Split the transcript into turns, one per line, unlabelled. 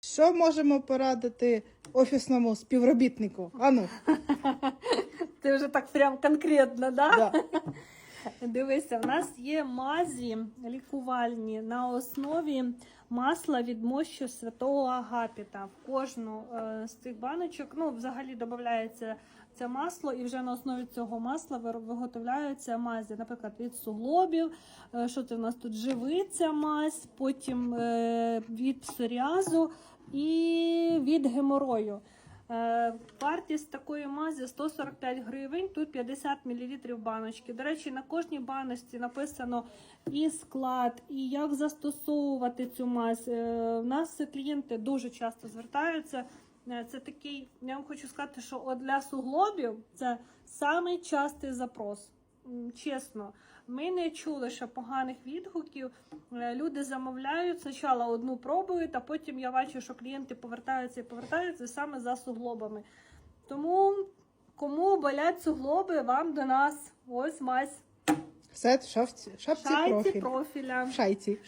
Що можемо порадити офісному співробітнику? Ану,
Ти вже так прям конкретно, да?
да.
Дивися, в нас є мазі лікувальні на основі масла від мощу святого Агапіта. В кожну е, з цих баночок ну, взагалі додається це масло, і вже на основі цього масла виготовляються мазі, наприклад, від суглобів, е, що це в нас тут живиця мазь, потім е, від псоріазу і від геморою. Е, Вартість такої мазі 145 гривень, тут 50 мл баночки. До речі, на кожній баночці написано і склад, і як застосовувати цю мазь. Е, У нас клієнти дуже часто звертаються. Е, Це такий, я вам хочу сказати, що для суглобів це самий запрос. Чесно, ми не чули ще поганих відгуків. Е, Люди замовляють спочатку одну пробують, а потім я бачу, що клієнти повертаються і повертаються саме за суглобами. Тому кому болять суглоби, вам до нас ось мазь
Все шапці,
шайці профіля.
Шайці.